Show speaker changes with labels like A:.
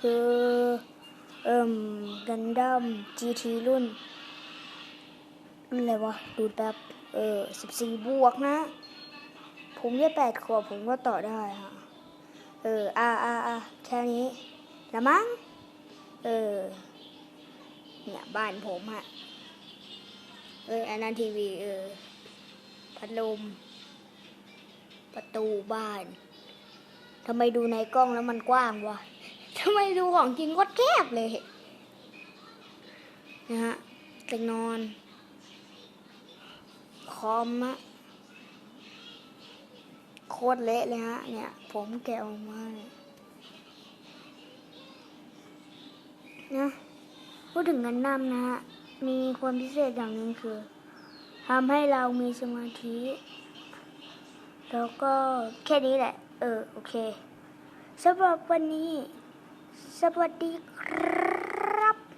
A: คือเอิ่มกันดั้ม GT รุ่นรุ่นอะไรวะ ดูแป๊บเออสิบสี่บวกนะ ผมแค่แปดขวบผมก็ต่อได้ฮะ เออ อ่าอ่าอ่าแค่นี้ละมั้ง เออ เนี่ยบ้านผมฮะ เอออันนั้นทีวี เออ พัดลม ประตูบ้านทำไมดูในกล้องแล้วมันกว้างวะ ทำไมดูของจริงก็แคบเลย นะฮะเตียงนอน คอมอะโคตรเละเลยฮะ เนี่ย ผมแกะออกมาเนี่ยนะพูดถึงกันนำนะฮะ มีความพิเศษอย่างหนึ่งคือทำให้เรามีสมาธิ แล้วก็แค่นี้แหละ เออ โอเคสำหรับวันนี้ สวัสดีครับ